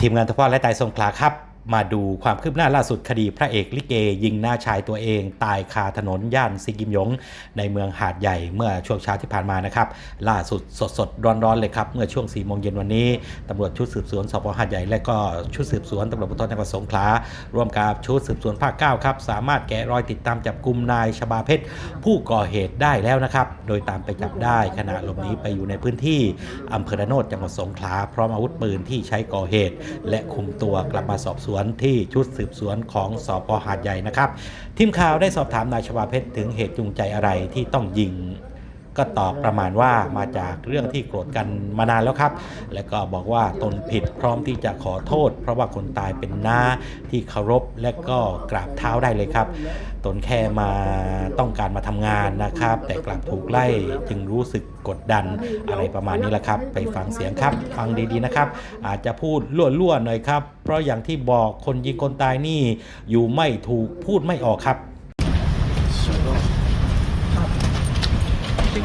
ทีมงานทพและไตรสงขลาครับ มาดูความคืบหน้าล่าสุดคดีพระเอกลิเก ยิงหน้าชายตัวเอง ตายคาถนนย่านซิกิมยง ในเมืองหาดใหญ่เมื่อช่วงเช้าที่ผ่านมานะครับ ล่าสุดสดสดๆร้อนๆเลยครับ เมื่อช่วง4ี่โมงเย็นวันนี้ตำรวจชุดสืบสวนสพหาดใหญ่ และก็ชุดสืบสวนตำรวจภูธรจังหวัดสงขลาร่วมกับชุดสืบสวนภาค9ครับสามารถแกะรอยติดตามจับกลุ่มนายชบาเพชรผู้ก่อเหตุได้แล้วนะครับโดยตามไปจับได้ขณะหลบหนีไปอยู่ในพื้นที่อำเภอระโนดจังหวัดสงขลาพร้อมอาวุธปืนที่ใช้ก่อเหตุ และคุมตัวกลับมาสอบสวนวนที่ชุดสืบสวนของสพหาดใหญ่นะครับ ทีมข่าวได้สอบถามนายชวาเพชรถึงเหตุจูงใจอะไรที่ต้องยิง ก็ตอบประมาณว่ามาจากเรื่องที่โกรธกันมานานแล้วครับ แล้วก็บอกว่าตนผิดพร้อมที่จะขอโทษ เพราะว่าคนตายเป็นน้าที่เคารพและก็กราบเท้าได้เลยครับ ตนแค่มาต้องการมาทำงานนะครับ แต่กลับถูกไล่จึงรู้สึกกดดันอะไรประมาณนี้แหละครับ ไปฟังเสียงครับ ฟังดีๆนะครับ อาจจะพูดล่วๆหน่อยครับ เพราะอย่างที่บอกคนยิงคนตายนี่ อยู่ไม่ถูกพูดไม่ออกครับ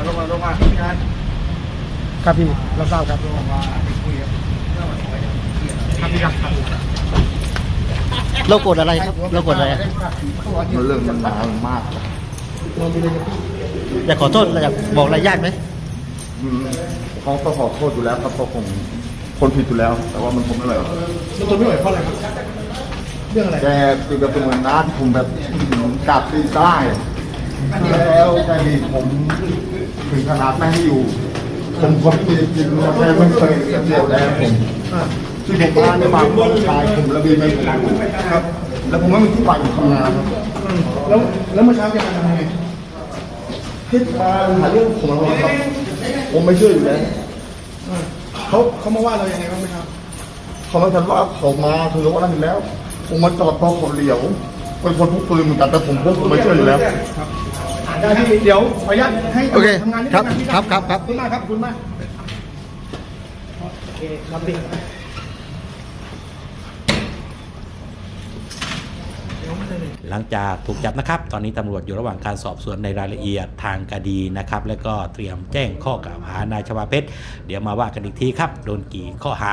ลงมาลงมาที่งานครับพี่รับทราบครับลงมาไปคุยกับครับพี่ครับเรากดอะไรครับ เรากดอะไรอะมันเรื่องมันนานมากอยากขอโทษอยากบอกอะไรญาติไหมอืมเขาก็ขอโทษอยู่แล้วครับเขาคงคนผิดอยู่แล้ว แต่ว่ามันคงไม่ไหวหรอกมันทนไม่ไหวเพราะอะไรครับ เรื่องอะไรแกคือแบบเป็นเหมือนน้าที่ผมแบบกลับตีใต้ แล้วแกมีผมถึงขนาดไม่ให้อยู่ ผมคนที่จริงๆแกไม่เคยเดียวแดงผมที่ผมมาเนี่ยมาเพื่อชายผมระเบียบไม่ผมครับ แล้วผมไม่มีที่ไปทำงานครับแล้วแล้วเมื่อเช้าแกมาทำยังไงคิดมาหาเรื่องผมมาครับ ผมไม่เชื่ออยู่แล้วเขาเขามาว่าเรายังไงบ้างไหมครับเขาไม่ทันว่าเขามาคือรู้ว่านั่นอยู่แล้ว ผมมาจอดเพราะเขาเหลียวเป็นคนพกปืนเหมือนกันแต่ผมพกผมไม่เชื่ออยู่แล้ว ได้พี่เดี๋ยวขออนุญาตให้โอเคทำงานนิดครับนึงนะพี่ครับครับครับ ขอบคุณมากครับขอบคุณมากโอเคครับพี่หลังจากถูกจับนะครับ ตอนนี้ตำรวจอยู่ระหว่างการสอบสวนในรายละเอียดทางคดีนะครับ และก็เตรียมแจ้งข้อกล่าวหานายชวาเพชร เดี๋ยวมาว่ากันอีกทีครับ โดนกี่ข้อหา